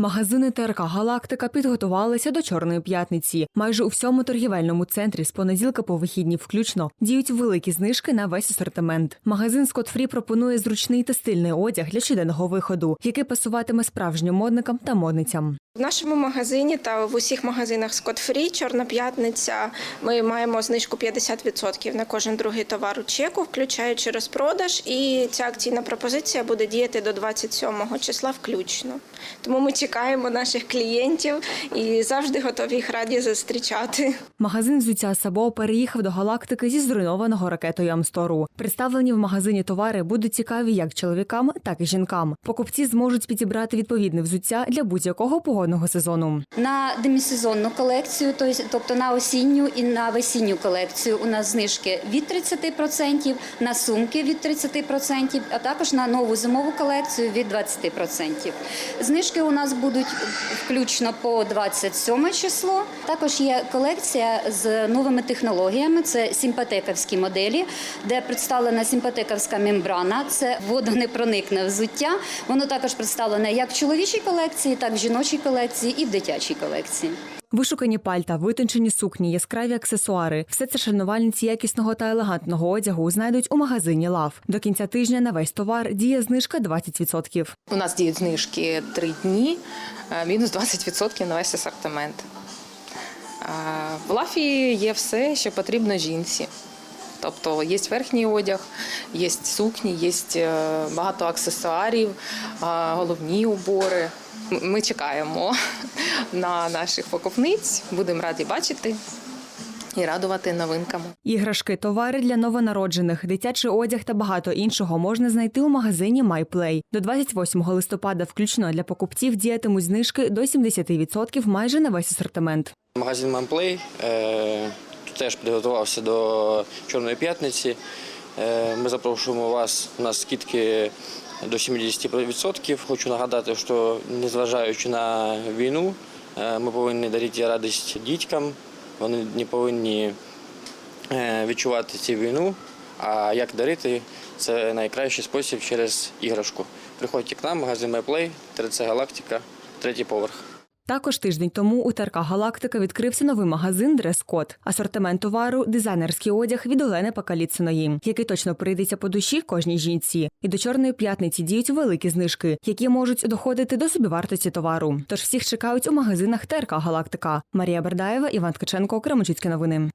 Магазини ТРК Галактика підготувалися до Чорної п'ятниці. Майже у всьому торгівельному центрі з понеділка по вихідні включно діють великі знижки на весь асортимент. Магазин Скотфрі пропонує зручний та стильний одяг для щоденного виходу, який пасуватиме справжнім модникам та модницям. В нашому магазині та в усіх магазинах Scott Free Чорна п'ятниця. Ми маємо знижку 50% на кожен другий товар у чеку, включаючи розпродаж. І ця акційна пропозиція буде діяти до 27 числа включно. Тому ми чекаємо наших клієнтів і завжди готові їх раді зустрічати. Магазин взуття Сабо переїхав до галактики зі зруйнованого ракетою Амстору. Представлені в магазині товари будуть цікаві як чоловікам, так і жінкам. Покупці зможуть підібрати відповідне взуття для будь-якого погодного сезону. На демісезонну колекцію, тобто на осінню і на весінню колекцію, у нас знижки від 30%, на сумки від 30%, а також на нову зимову колекцію від 20%. Знижки у нас будуть включно по 27 число. Також є колекція з новими технологіями. Це симпатековські моделі, де представлена симпатековська мембрана. Це водонепроникне взуття. Воно також представлене як в чоловічій колекції, так і в жіночій колекції і в дитячій колекції. Вишукані пальта, витончені сукні, яскраві аксесуари все це шанувальниці якісного та елегантного одягу знайдуть у магазині Лав. До кінця тижня на весь товар діє знижка 20%. У нас діють знижки три дні, е, мінус 20% на весь асортимент. Е, В лафі є все, що потрібно жінці. Тобто є верхній одяг, є сукні, є е, багато аксесуарів, головні убори. Ми чекаємо на наших покупниць, будемо раді бачити і радувати новинками. Іграшки, товари для новонароджених, дитячий одяг та багато іншого можна знайти у магазині MyPlay. До 28 листопада включно для покупців діятимуть знижки до 70% майже на весь асортимент. Магазин Манплей е, теж підготувався до Чорної п'ятниці. Е, Ми запрошуємо вас. У нас скидки до 70%. Хочу нагадати, що незважаючи на війну, е, ми повинні дарити радість дітям. Вони не повинні е, відчувати цю війну. А як дарити, це найкращий спосіб через іграшку. Приходьте к нам, магазин MyPlay, 3C Галактика, третій поверх. Також тиждень тому у ТРК Галактика відкрився новий магазин Дрес-Код. Асортимент товару, дизайнерський одяг від Олени Пакаліциної, який точно прийдеться по душі кожній жінці. І до чорної п'ятниці діють великі знижки, які можуть доходити до собівартості товару. Тож всіх чекають у магазинах ТРК Галактика. Марія Бердаєва, Іван Ткаченко, Кременчуцькі новини.